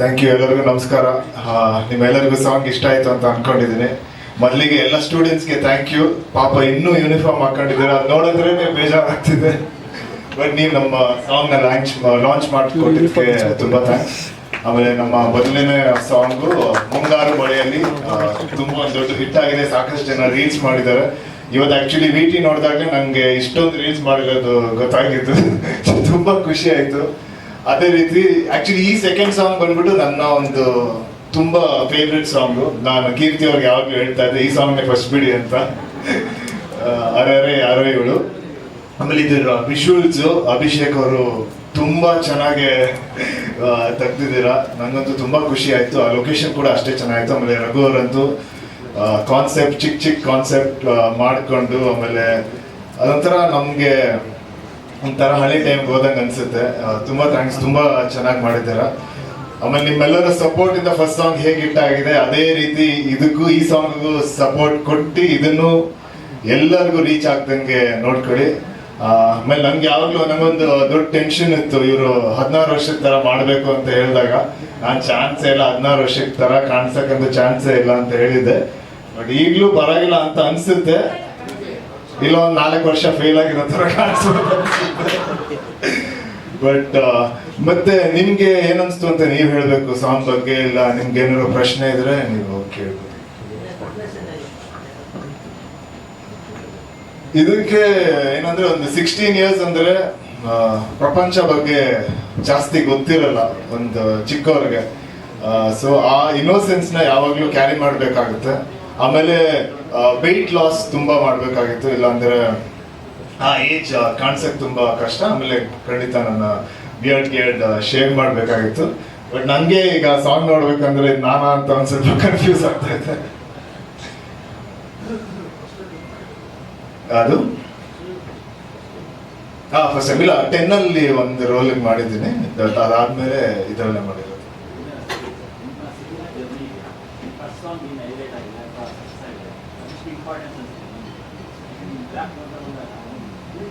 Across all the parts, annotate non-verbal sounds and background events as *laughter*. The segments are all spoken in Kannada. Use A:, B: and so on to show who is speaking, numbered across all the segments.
A: ಥ್ಯಾಂಕ್ ಯು ಎಲ್ಲರಿಗೂ ನಮಸ್ಕಾರ. ನಿಮ್ಮೆಲ್ಲರಿಗೂ ಸಾಂಗ್ ಇಷ್ಟ ಆಯ್ತು ಅಂತ ಅನ್ಕೊಂಡಿದ್ದೀನಿ. ಮೊದಲಿಗೆ ಎಲ್ಲ ಸ್ಟೂಡೆಂಟ್ಸ್ಗೆ ಥ್ಯಾಂಕ್ ಯು ಪಾಪ ಇನ್ನೂ ಯೂನಿಫಾರ್ಮ್ ಹಾಕೊಂಡಿದ್ದೀರಾ? ಅದು ನೋಡಿದ್ರೆ ಬೇಜಾರಾಗ್ತಿದೆ. ಬಟ್ ನೀವು ನಮ್ಮ ಸಾಂಗ್ನ ಲಾಂಚ್ ಲಾಂಚ್ ಮಾಡಿಕೊಟ್ಟಿದ್ದಕ್ಕೆ ತುಂಬ ಥ್ಯಾಂಕ್ಸ್ ಆಮೇಲೆ ನಮ್ಮ ಮೊದಲನೇ ಸಾಂಗು ಮುಂಗಾರು ಮಳೆಯಲ್ಲಿ ತುಂಬ ಒಂದು ದೊಡ್ಡ ಹಿಟ್ ಆಗಿದೆ. ಸಾಕಷ್ಟು ಜನ ರೀಲ್ಸ್ ಮಾಡಿದ್ದಾರೆ. ಇವತ್ತು ಆಕ್ಚುಲಿ ವಿ ಟಿ ನೋಡಿದಾಗ ನನಗೆ ಇಷ್ಟೊಂದು ರೀಲ್ಸ್ ಮಾಡಿರೋದು ಗೊತ್ತಾಗಿತ್ತು *laughs* ತುಂಬ ಖುಷಿ ಆಯ್ತು. ಅದೇ ರೀತಿ ಆಕ್ಚುಲಿ ಈ ಸೆಕೆಂಡ್ ಸಾಂಗ್ ಬಂದ್ಬಿಟ್ಟು ನನ್ನ ಒಂದು ತುಂಬಾ ಫೇವ್ರೆಟ್ ಸಾಂಗ್ ನಾನು ಕೀರ್ತಿ ಅವ್ರಿಗೆ ಯಾವಾಗಲೂ ಹೇಳ್ತಾ ಇದ್ದೆ, ಈ ಸಾಂಗ್ನೇ ಫಸ್ಟ್ ಬಿಡಿ ಅಂತ. ಅರೆ ಅರೆ ಯಾರೋ ಇವಳು ಆಮೇಲೆ ಇದು ವಿಶುವಲ್ಸ್ ಅಭಿಷೇಕ್ ಅವರು ತುಂಬಾ ಚೆನ್ನಾಗಿ ತೆಗ್ದಿದ್ದೀರಾ. ನಂಗಂತೂ ತುಂಬಾ ಖುಷಿ ಆಯ್ತು. ಆ ಲೊಕೇಶನ್ ಕೂಡ ಅಷ್ಟೇ ಚೆನ್ನಾಗಿತ್ತು. ಆಮೇಲೆ ರಘು ಅವರಂತೂ ಕಾನ್ಸೆಪ್ಟ್ ಚಿಕ್ಕ ಚಿಕ್ಕ ಕಾನ್ಸೆಪ್ಟ್ ಮಾಡಿಕೊಂಡು, ಆಮೇಲೆ ಅದೊಂಥರ ನಮಗೆ ಒಂಥರ ಹಳೆ ಟೈಮ್ಗೆ ಹೋದಂಗೆ ಅನ್ಸುತ್ತೆ. ತುಂಬ ಥ್ಯಾಂಕ್ಸ್ ತುಂಬಾ ಚೆನ್ನಾಗಿ ಮಾಡಿದ್ದೀರಾ. ಆಮೇಲೆ ನಿಮ್ಮೆಲ್ಲರ ಸಪೋರ್ಟ್ ಇಂದ ಫಸ್ಟ್ ಸಾಂಗ್ ಹೇಗೆ ಹಿಟ್ ಆಗಿದೆ, ಅದೇ ರೀತಿ ಇದಕ್ಕೂ ಈ ಸಾಂಗ್ಗೂ ಸಪೋರ್ಟ್ ಕೊಟ್ಟು ಇದನ್ನು ಎಲ್ಲರಿಗೂ ರೀಚ್ ಆಗ್ದಂಗೆ ನೋಡ್ಕೊಳ್ಳಿ. ಆಮೇಲೆ ನಂಗೆ ಯಾವಾಗ್ಲೂ ನಂಗೊಂದು ದೊಡ್ಡ ಟೆನ್ಷನ್ ಇತ್ತು, ಇವರು ಹದಿನಾರು ವರ್ಷದ ತರ ಮಾಡಬೇಕು ಅಂತ ಹೇಳಿದಾಗ. ನಾನ್ ಚಾನ್ಸೇ ಇಲ್ಲ, ಹದಿನಾರು ವರ್ಷದ ತರ ಕಾಣಿಸಕಂತ ಚಾನ್ಸೇ ಇಲ್ಲ ಅಂತ ಹೇಳಿದ್ದೆ. ಬಟ್ ಈಗ್ಲೂ ಪರವಾಗಿಲ್ಲ ಅಂತ ಅನ್ಸುತ್ತೆ. ಇಲ್ಲ ಒಂದ್ ನಾಲ್ಕು ವರ್ಷ ಫೇಲ್ ಆಗಿರೋ ತರ ಕಾಣಿಸ್ಬೋದು. *laughs* ಬಟ್ ಮತ್ತೆ ನಿಮ್ಗೆ ಏನನ್ಸ್ತು ಅಂತ ನೀವ್ ಹೇಳ್ಬೇಕು? ಸಾಂಗ್ ಬಗ್ಗೆ ಇಲ್ಲ, ನಿಮ್ಗೆ ಏನಾದ್ರು ಪ್ರಶ್ನೆ ಇದ್ರೆ ನೀವು ಕೇಳ್ಬೋದು ಇದಕ್ಕೆ ಏನಂದ್ರೆ ಒಂದು ಸಿಕ್ಸ್ಟೀನ್ ಇಯರ್ಸ್ ಅಂದ್ರೆ ಪ್ರಪಂಚ ಬಗ್ಗೆ ಜಾಸ್ತಿ ಗೊತ್ತಿರಲ್ಲ ಒಂದು ಚಿಕ್ಕವ್ರಿಗೆ. ಸೊ ಆ ಇನ್ನೋಸೆನ್ಸ್ನ ಯಾವಾಗ್ಲೂ ಕ್ಯಾರಿ ಮಾಡ್ಬೇಕಾಗುತ್ತೆ. ಆಮೇಲೆ ವೆಯ್ಟ್ ಲಾಸ್ ತುಂಬಾ ಮಾಡ್ಬೇಕಾಗಿತ್ತು. ಇಲ್ಲಾಂದ್ರೆ ಆ ಏಜ್ ಕಾಣಿಸಕ್ ತುಂಬಾ ಕಷ್ಟ. ಆಮೇಲೆ ಖಂಡಿತ ನನ್ನ ಬಿಯರ್ಡ್ ಗಿಯರ್ಡ್ ಶೇವ್ ಮಾಡಬೇಕಾಗಿತ್ತು. ಬಟ್ ನನಗೆ ಈಗ ಸಾಂಗ್ ನೋಡ್ಬೇಕಂದ್ರೆ ನಾನಾ ಅಂತ ಒಂದು ಸ್ವಲ್ಪ ಕನ್ಫ್ಯೂಸ್ ಆಗ್ತಾ ಇದೆ. ಅದು ಹಾ ಫಸ್ಟ್ ಟೈಮ್ ಇಲ್ಲ ಟೆನ್ ಅಲ್ಲಿ ಒಂದು ರೋಲಿಂಗ್ ಮಾಡಿದ್ದೀನಿ. ಅದ್- ಅದಾದ್ಮೇಲೆ ಇದರಲ್ಲೇ ಮಾಡಿರೋದು
B: ಫಸ್ಟ್ ಸಾಂಗ್ ಇನ್ ಹೈಲೈಟ್ ಆಗಿದೆ ಸಕ್ಸಸ್ ಆಗಿದೆ ಅಷ್ಟು ಇಂಪಾರ್ಟೆನ್ಸ್ ಬ್ಲ್ಯಾಕ್ ಸಾಂಗ್ ಓಪನ್ ಕೊಟ್ಟಿದ್ದೀವಿ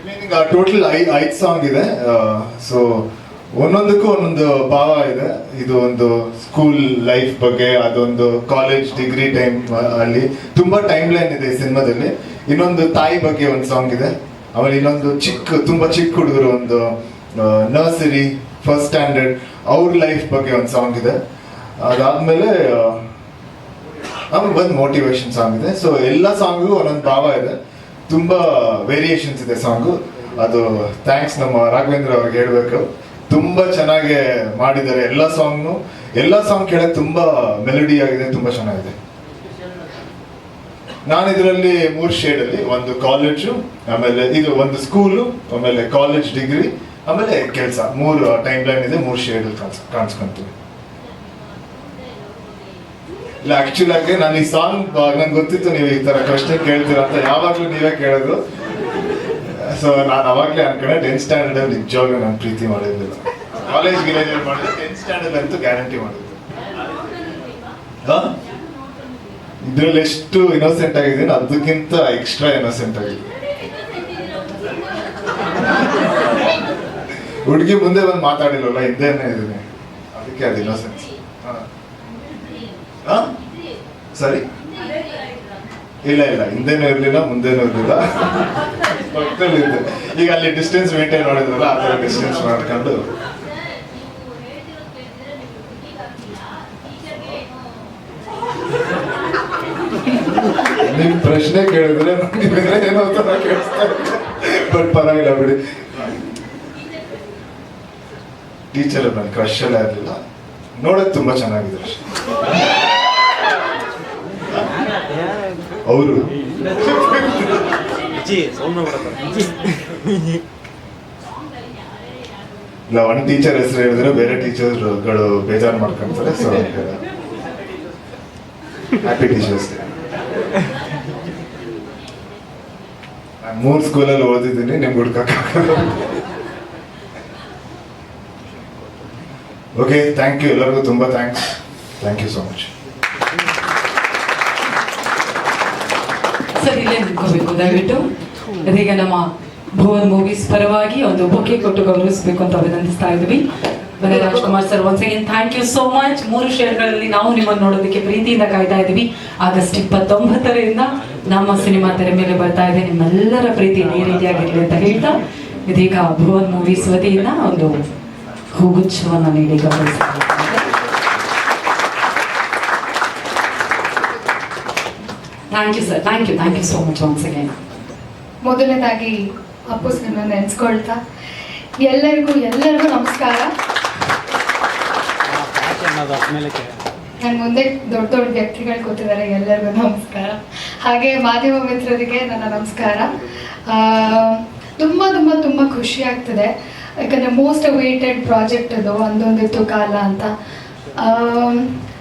A: ರಿಮೈನಿಂಗ್ ಟೋಟಲ್ ಐ ಐದು ಸಾಂಗ್ ಇದೆ. ಸೊ ಒಂದೊಂದಕ್ಕೂ ಒಂದೊಂದು ಭಾವ ಇದೆ. ಇದು ಒಂದು ಸ್ಕೂಲ್ ಲೈಫ್ ಬಗ್ಗೆ, ಅದೊಂದು ಕಾಲೇಜ್ ಡಿಗ್ರಿ ಟೈಮ್ ಅಲ್ಲಿ ತುಂಬಾ ಟೈಮ್ ಲೈನ್ ಇದೆ ಈ ಸಿನಿಮಾದಲ್ಲಿ. ಇನ್ನೊಂದು ತಾಯಿ ಬಗ್ಗೆ ಒಂದು ಸಾಂಗ್ ಇದೆ. ಆಮೇಲೆ ಇನ್ನೊಂದು ಚಿಕ್ಕ, ತುಂಬಾ ಚಿಕ್ಕ ಹುಡುಗರು ಒಂದು ನರ್ಸರಿ ಫಸ್ಟ್ ಸ್ಟ್ಯಾಂಡರ್ಡ್ ಅವ್ರ ಲೈಫ್ ಬಗ್ಗೆ ಒಂದು ಸಾಂಗ್ ಇದೆ. ಅದಾದ್ಮೇಲೆ ಆಮೇಲೆ ಬಂದು ಮೋಟಿವೇಶನ್ ಸಾಂಗ್ ಇದೆ. ಸೊ ಎಲ್ಲ ಸಾಂಗ್ಗೂ ಒಂದೊಂದು ಭಾವ ಇದೆ. ತುಂಬಾ ವೇರಿಯೇಷನ್ಸ್ ಇದೆ ಸಾಂಗು ಅದು ಥ್ಯಾಂಕ್ಸ್ ನಮ್ಮ ರಾಘವೇಂದ್ರ ಅವ್ರಿಗೆ ಹೇಳ್ಬೇಕು. ತುಂಬಾ ಚೆನ್ನಾಗಿ ಮಾಡಿದ್ದಾರೆ ಎಲ್ಲ ಸಾಂಗ್ನು ಎಲ್ಲ ಸಾಂಗ್ ಕೇಳಕ್ಕೆ ತುಂಬಾ ಮೆಲಡಿ ಆಗಿದೆ, ತುಂಬಾ ಚೆನ್ನಾಗಿದೆ. ನಾನು ಇದರಲ್ಲಿ ಮೂರು ಶೇಡಲ್ಲಿ ಒಂದು ಕಾಲೇಜು ಆಮೇಲೆ ಇದು ಒಂದು ಸ್ಕೂಲು ಆಮೇಲೆ ಕಾಲೇಜ್ ಡಿಗ್ರಿ ಆಮೇಲೆ ಕೆಲಸ. ಮೂರು ಟೈಮ್ ಲೈನ್ ಇದೆ, ಮೂರು ಶೇಡ್ ಕಾಣಿಸ್ಕೊಂತೀವಿ ಇಲ್ಲ ಆಕ್ಚುಲ್ ಆಗಿ ನಾನು ಈ ಸಾಂಗ್ ನಂಗೆ ಗೊತ್ತಿತ್ತು ನೀವು ಈ ತರ ಕ್ವಶನ್ ಕೇಳ್ತೀರಾ ಅಂತ. ಯಾವಾಗ್ಲೂ ನೀವೇ ಕೇಳೋದು. ಸೊ ನಾನು ಅವಾಗಲೇ ಅನ್ಕೊಂಡೆ ಟೆಂತ್ ಸ್ಟ್ಯಾಂಡರ್ಡ್ ಅಲ್ಲಿ ನಿಜವಾಗ್ಲೂ ನಾನು ಪ್ರೀತಿ ಮಾಡಿದ್ದೆ ಕಾಲೇಜ್ ಗಿಲೇಜ್ ಮಾಡಿದ್ರೆ ಟೆಂತ್ ಸ್ಟ್ಯಾಂಡರ್ಡ್ ಅಂತೂ ಗ್ಯಾರಂಟಿ ಮಾಡಿದ್ದು? ಇದ್ರಲ್ಲಿ ಎಷ್ಟು ಇನ್ನೋಸೆಂಟ್ ಆಗಿದ್ದೀನಿ ಅದಕ್ಕಿಂತ ಎಕ್ಸ್ಟ್ರಾ ಇನ್ನೋಸೆಂಟ್ ಆಗಿದೆ ಹುಡುಗಿ ಮುಂದೆ ಬಂದು ಮಾತಾಡಿಲ್ವಲ್ಲ ಹಿಂದೆನೇ ಇದ್ದೀನಿ. ಅದಕ್ಕೆ ಅದು ಇನ್ನೋಸೆನ್ಸ್ ಹಾ ಸರಿ. ಇಲ್ಲ ಇಲ್ಲ. ಹಿಂದೆನೂ ಇರಲಿಲ್ಲ, ಮುಂದೆನೂ ಇರಲಿಲ್ಲ. ಈಗ ಅಲ್ಲಿ ಡಿಸ್ಟೆನ್ಸ್ ಮೇಂಟೈನ್ ಮಾಡಿದ್ರಲ್ಲ, ಆ ಥರ ಡಿಸ್ಟೆನ್ಸ್ ಮಾಡ್ಕೊಂಡು. ನಿಮ್ ಪ್ರಶ್ನೆ ಕೇಳಿದ್ರೆ ಏನೋ ತರ ಕೇಳಿಸ್ತಾ ಬಟ್ ಪರವಾಗಿಲ್ಲ, ಬಿಡಿ. ಟೀಚರ್ ನನ್ನ ಕ್ರಶ್ ಎಲ್ಲ ಇರಲಿಲ್ಲ ನೋಡಕ್ ತುಂಬಾ ಚೆನ್ನಾಗಿದೆ ಅವರು
C: ಜಿ
A: ಒನ್ ಟೀಚರ್ ಹೆಸರು ಹೇಳಿದ್ರೆ ಬೇರೆ ಟೀಚರ್ಗಳು ಬೇಜಾರು ಮಾಡ್ಕೊಂತಾರೆ ಸೊ ಹ್ಯಾಪಿ ಟೀಚರ್ಸ್ ಮೂರ್ ಮೂರು ಸ್ಕೂಲಲ್ಲಿ ಓದಿದ್ದೀನಿ ನಿಮ್ಗೆ ಹುಡ್ಕಕ್ಕ ಓಕೆ ಥ್ಯಾಂಕ್ ಯು ಎಲ್ಲರಿಗೂ ತುಂಬ thanks thank you so much
C: sir ಇಲ್ಲೇ ನಿಂತ್ಕೋಬೇಕು. ದಯವಿಟ್ಟು ಇದೀಗ ನಮ್ಮ ಭುವನ್ ಮೂವೀಸ್ ಪರವಾಗಿ ಒಂದು ಬೊಕ್ಕೆ ಕೊಟ್ಟು ಗೌರವಿಸಬೇಕು ಅಂತ ಅಭಿನಂದಿಸ್ತಾ ಇದ್ವಿ ಬನ್ನಿ Rajkumar sir once again thank you so much ಮೂರು ಶೇರ್ಗಳಲ್ಲಿ ನಾವು ನಿಮ್ಮನ್ನು ನೋಡೋದಕ್ಕೆ ಪ್ರೀತಿಯಿಂದ ಕಾಯ್ತಾ ಇದ್ದೀವಿ. ಆಗಸ್ಟ್ ಇಪ್ಪತ್ತೊಂಬತ್ತರಿಂದ ನಮ್ಮ ಸಿನಿಮಾ ತೆರೆ ಮೇಲೆ ಬರ್ತಾ ಇದೆ. ನಿಮ್ಮೆಲ್ಲರ ಪ್ರೀತಿ ಈ ರೀತಿಯಾಗಿರಲಿ ಅಂತ ಹೇಳ್ತಾ ಇದೀಗ ಭುವನ್ ಮೂವೀಸ್ ವತಿಯಿಂದ ಒಂದು ಹೂಗುಚ್ಛವನ್ನು ನೀಡಿ ಗೌರವಿಸಿದ್ದಾರೆ thank you sir thank you thank you so much once again
D: ಮೊದಲನೇದಾಗಿ ಅಪ್ಪು ಸಿನಿಮಾ ನೆನೆಸ್ಕೊಳ್ತಾ. ಎಲ್ಲರಿಗೂ ಎಲ್ಲರಿಗೂ ನಮಸ್ಕಾರ. ನನ್ನ ಮುಂದೆ ದೊಡ್ಡ ದೊಡ್ಡ ವ್ಯಕ್ತಿಗಳು ಕೂತಿದ್ದಾರೆ. ಎಲ್ಲರಿಗೂ ನಮಸ್ಕಾರ. ಹಾಗೆ ಮಾಧ್ಯಮ ಮಿತ್ರರಿಗೆ ನನ್ನ ನಮಸ್ಕಾರ. ತುಂಬ ತುಂಬ ತುಂಬ ಖುಷಿ ಆಗ್ತದೆ. ಯಾಕಂದರೆ ಮೋಸ್ಟ್ ಅವೇಟೆಡ್ ಪ್ರಾಜೆಕ್ಟ್ ಅದು, ಒಂದೊಂದಿತ್ತು ಕಾಲ ಅಂತ.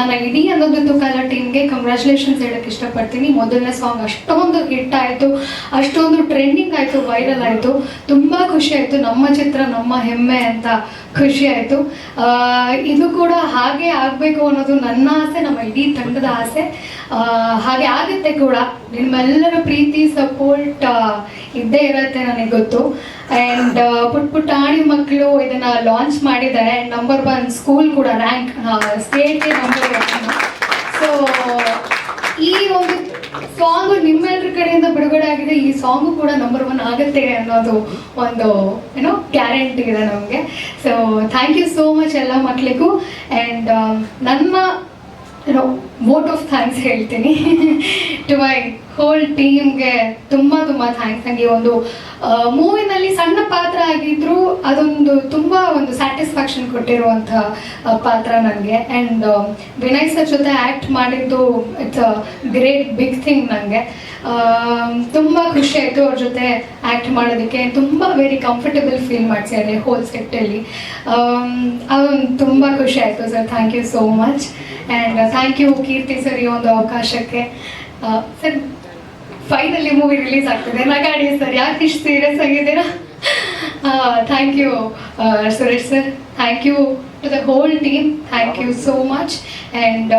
D: ನನ್ನ ಇಡೀ ಅನ್ನೋದೊಂದು ಕಾಲ ಟೀಮ್ಗೆ ಕಂಗ್ರ್ಯಾಚುಲೇಷನ್ಸ್ ಹೇಳಕ್ಕೆ ಇಷ್ಟಪಡ್ತೀನಿ. ಮೊದಲನೇ ಸಾಂಗ್ ಅಷ್ಟೊಂದು ಹಿಟ್ ಆಯ್ತು, ಅಷ್ಟೊಂದು ಟ್ರೆಂಡಿಂಗ್ ಆಯಿತು ವೈರಲ್ ಆಯಿತು. ತುಂಬ ಖುಷಿ ಆಯ್ತು. ನಮ್ಮ ಚಿತ್ರ, ನಮ್ಮ ಹೆಮ್ಮೆ ಅಂತ ಖುಷಿ ಆಯ್ತು. ಇದು ಕೂಡ ಹಾಗೆ ಆಗಬೇಕು ಅನ್ನೋದು ನನ್ನ ಆಸೆ, ನಮ್ಮ ಇಡೀ ತಂಡದ ಆಸೆ. ಹಾಗೆ ಆಗುತ್ತೆ ಕೂಡ. ನಿಮ್ಮೆಲ್ಲರ ಪ್ರೀತಿ ಸಪೋರ್ಟ್ ಇದ್ದೇ ಇರುತ್ತೆ ನನಗೆ ಗೊತ್ತು. ಆ್ಯಂಡ್ ಪುಟ್ ಪುಟ್ಟಾಣಿ ಮಕ್ಕಳು ಇದನ್ನ ಲಾಂಚ್ ಮಾಡಿದ್ದಾರೆ. ನಂಬರ್ ಒನ್ ಸ್ಕೂಲ್ ಕೂಡ rank state number one so ಈ ಒಂದು ಸಾಂಗು ನಿಮ್ಮೆಲ್ಲರ ಕಡೆಯಿಂದ ಬಿಡುಗಡೆ ಆಗಿದೆ. ಈ ಸಾಂಗು ಕೂಡ ನಂಬರ್ ಒನ್ ಆಗುತ್ತೆ ಅನ್ನೋದು ಒಂದು ಏನೋ ಗ್ಯಾರಂಟಿ ಇದೆ ನಮಗೆ. So thank you so much ಎಲ್ಲ ಮಕ್ಕಳಿಗೂ ಆ್ಯಂಡ್ ನನ್ನ ಏನೋ ವೋಟ್ ಆಫ್ ಥ್ಯಾಂಕ್ಸ್ ಹೇಳ್ತೀನಿ. ಟು ಮೈ ಹೋಲ್ ಟೀಮ್ಗೆ ತುಂಬ ತುಂಬ ಥ್ಯಾಂಕ್ಸ್ ನನಗೆ ಒಂದು ಮೂವಿನಲ್ಲಿ ಸಣ್ಣ ಪಾತ್ರ ಆಗಿದ್ರು ಅದೊಂದು ತುಂಬ ಒಂದು ಸ್ಯಾಟಿಸ್ಫ್ಯಾಕ್ಷನ್ ಕೊಟ್ಟಿರುವಂಥ ಪಾತ್ರ ನನಗೆ ಆ್ಯಂಡ್ ವಿನಯ್ ಸರ್ ಜೊತೆ ಆ್ಯಕ್ಟ್ ಮಾಡಿದ್ದು it's a great big thing ನನಗೆ ತುಂಬ ಖುಷಿ ಆಯ್ತು ಅವ್ರ ಜೊತೆ ಆ್ಯಕ್ಟ್ ಮಾಡೋದಕ್ಕೆ. ತುಂಬ ವೆರಿ ಕಂಫರ್ಟಬಲ್ ಫೀಲ್ ಮಾಡ್ಸಿದ್ದಾರೆ ಹೋಲ್ ಸೆಟ್ಟಲ್ಲಿ ಅಲ್ಲಿ. ತುಂಬ ಖುಷಿ ಆಯ್ತು sir thank you so much and thank you Keerthi sir ಈ ಒಂದು ಅವಕಾಶಕ್ಕೆ. ಸರ್ ಫೈನಲಿ ಮೂವಿ ರಿಲೀಸ್ ಆಗ್ತಿದೆ. ನಗಾಡಿ ಸರ್ ಯಾಕೆ ಇಷ್ಟು ಸೀರಿಯಸ್ ಆಗಿದ್ದೀರಾ? Thank you Suresh sir thank you to the whole team thank you so much and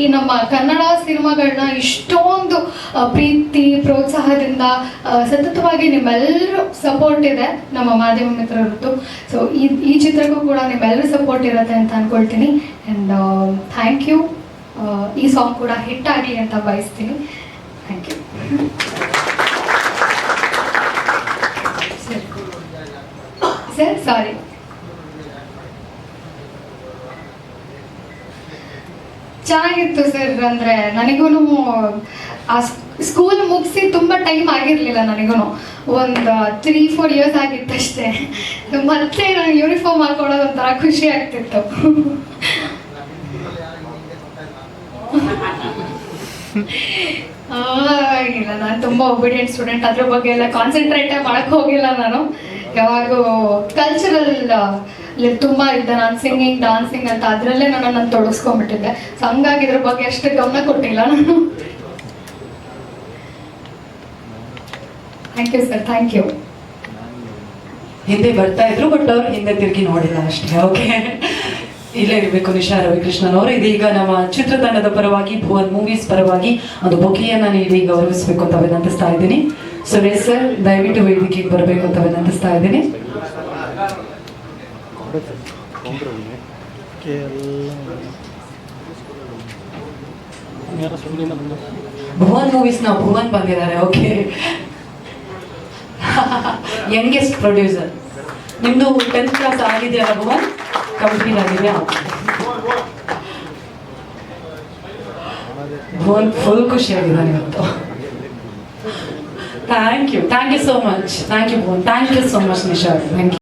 D: ಈ ನಮ್ಮ ಕನ್ನಡ ಸಿನಿಮಾಗಳನ್ನ ಇಷ್ಟೊಂದು ಪ್ರೀತಿ, ಪ್ರೋತ್ಸಾಹದಿಂದ ಸತತವಾಗಿ ನಿಮ್ಮೆಲ್ಲರೂ ಸಪೋರ್ಟ್ ಇದೆ ನಮ್ಮ ಮಾಧ್ಯಮ ಮಿತ್ರರದ್ದು. ಸೊ ಈ ಈ ಚಿತ್ರಕ್ಕೂ ಕೂಡ ನಿಮ್ಮೆಲ್ಲರೂ ಸಪೋರ್ಟ್ ಇರುತ್ತೆ ಅಂತ ಅಂದ್ಕೊಳ್ತೀನಿ ಆ್ಯಂಡ್ ಥ್ಯಾಂಕ್ ಯು ಈ ಸಾಂಗ್ ಕೂಡ ಹಿಟ್ ಆಗಲಿ ಅಂತ ಬಯಸ್ತೀನಿ. ಥ್ಯಾಂಕ್ ಯು ಸರ್ ಸಾರಿ ಚೆನ್ನಾಗಿತ್ತು ಸರ್ ಅಂದರೆ ನನಗೂ ಆ ಸ್ಕೂಲ್ ಮುಗಿಸಿ ತುಂಬ ಟೈಮ್ ಆಗಿರಲಿಲ್ಲ ನನಗೂ ಒಂದು ತ್ರೀ ಫೋರ್ ಇಯರ್ಸ್ ಆಗಿತ್ತಷ್ಟೇ. ಮತ್ತೆ ನಾನು ಯೂನಿಫಾರ್ಮ್ ಹಾಕೊಳ್ಳೋದು ಒಂಥರ ಖುಷಿ ಆಗ್ತಿತ್ತು. *laughs* ಆ, ಇಲ್ಲ ನಾನು ತುಂಬ ಒಬಿಡಿಯಂಟ್ ಸ್ಟೂಡೆಂಟ್ ಅದ್ರ ಬಗ್ಗೆ ಎಲ್ಲ ಕಾನ್ಸಂಟ್ರೇಟೇ ಮಾಡಕ್ಕೆ ಹೋಗಿಲ್ಲ ನಾನು. ಯಾವಾಗೂ ಕಲ್ಚರಲ್ ತುಂಬ ಇದ್ದೆ ನಾನು ಸಿಂಗಿಂಗ್ ಡಾನ್ಸಿಂಗ್ ಅಂತ ಅದರಲ್ಲೇ ನಾನು ನಾನು ತೊಡಸ್ಕೊಂಡ್ಬಿಟ್ಟಿದ್ದೆ. ಸೊ ಹಂಗಾಗಿ ಇದ್ರ ಬಗ್ಗೆ ಅಷ್ಟು ಗಮನ ಕೊಟ್ಟಿಲ್ಲ ನಾನು. Thank you sir thank you
C: ಹಿಂದೆ ಬರ್ತಾ ಇದ್ರು ಬಟ್ ಅವ್ರು ಹಿಂದೆ ತಿರುಗಿ ನೋಡಿಲ್ಲ ಅಷ್ಟೇ. ಓಕೆ ಇಲ್ಲೇ ಇರಬೇಕು ನಿಶಾ ರವಿಕೃಷ್ಣನ್ ಅವರು. ಇದೀಗ ನಮ್ಮ ಚಿತ್ರತಂಡದ ಪರವಾಗಿ, ಭುವನ್ ಮೂವೀಸ್ ಪರವಾಗಿ ಒಂದು ಬೊಕೆಯನ್ನ ನೀಡಿ ಗೌರವಿಸಬೇಕು ಅಂತ ವಿನಂತಿಸ್ತಾ ಇದ್ದೀನಿ. ಸುರೇಶ್ ಸರ್ ದಯವಿಟ್ಟು ವೇದಿಕೆಗೆ ಬರಬೇಕು ಅಂತ ವಿನಂತಿಸ್ತಾ ಇದ್ದೀನಿ. ಭುವನ್ ಮೂವೀಸ್ ನಾವು ಭುವನ್ ಬಂದಿದ್ದಾರೆ ಓಕೆ ಯಂಗೆಸ್ಟ್ ಪ್ರೊಡ್ಯೂಸರ್ ನಿಮ್ದು ಟೆಂತ್ ಕ್ಲಾಸ್ ಆಗಿದೆಯಲ್ಲ ಭುವನ್? ಕಂಪ್ಲೀಟ್ ಆಗಿದೆ ಭುವನ್ ಫುಲ್ ಖುಷಿಯಾಗಿದ್ದಾನೆ ಇವತ್ತು. Thank you thank you so much thank you Bhuvan. Thank you so much Nisha. Thank you